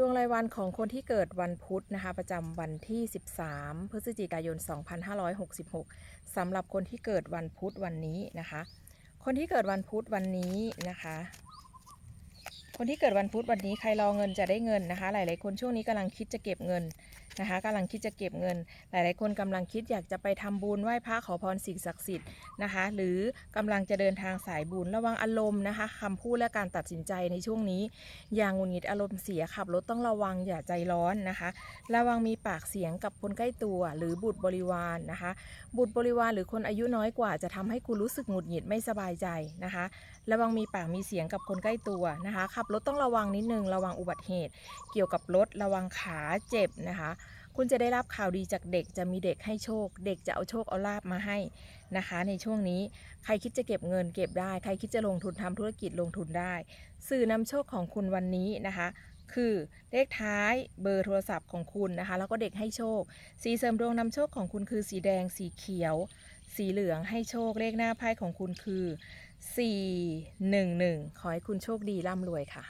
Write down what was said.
ดวงรายวันของคนที่เกิดวันพุธนะคะ ประจำวันที่ 13 พฤศจิกายน 2566 สำหรับคนที่เกิดวันพุธวันนี้นะคะ คนที่เกิดวันพุธวันนี้นะคะ คนที่เกิดวันพุธวันนี้ใครรอเงินจะได้เงินนะคะ หลาย ๆ คนช่วงนี้กำลังคิดจะเก็บเงินนะคะกำลังคิดจะเก็บเงิน หลาย ๆ คนกำลังคิดอยากจะไปทำบุญไหว้พระขอพรสิ่งศักดิ์สิทธิ์นะคะ หรือกำลังจะเดินทางสายบุญระวังอารมณ์นะคะคำพูดและการตัดสินใจในช่วงนี้ อย่างหงุดหงิดอารมณ์เสียขับรถต้องระวังอย่าใจร้อนนะคะ ระวังมีปากเสียงกับคนใกล้ตัว หรือบุตรบริวารนะคะ บุตรบริวารหรือคนอายุน้อยกว่า จะทำให้คุณรู้สึกหงุดหงิดไม่สบายใจนะคะ ระวังมีปากมีเสียงกับคนใกล้ตัวนะคะขับรถต้องระวังนิดนึงระวังอุบัติเหตุ เกี่ยวกับรถระวังขาเจ็บนะคะ คุณจะได้รับข่าวดีจากเด็กจะมีเด็กให้โชค เด็กจะเอาโชคเอาลาบมาให้นะคะ ในช่วงนี้ใครคิดจะเก็บเงินเก็บได้ ใครคิดจะลงทุนทำธุรกิจลงทุนได้ สื่อนำโชคของคุณวันนี้นะคะคือเลขท้ายเบอร์โทรศัพท์ของคุณนะคะ แล้วก็เด็กให้โชค สีเสริมดวงนำโชคของคุณคือสีแดงสีเขียว สีเหลืองให้โชคเลขหน้าไพ่ของคุณคือ 411 ขอให้คุณโชคดีร่ำรวยค่ะ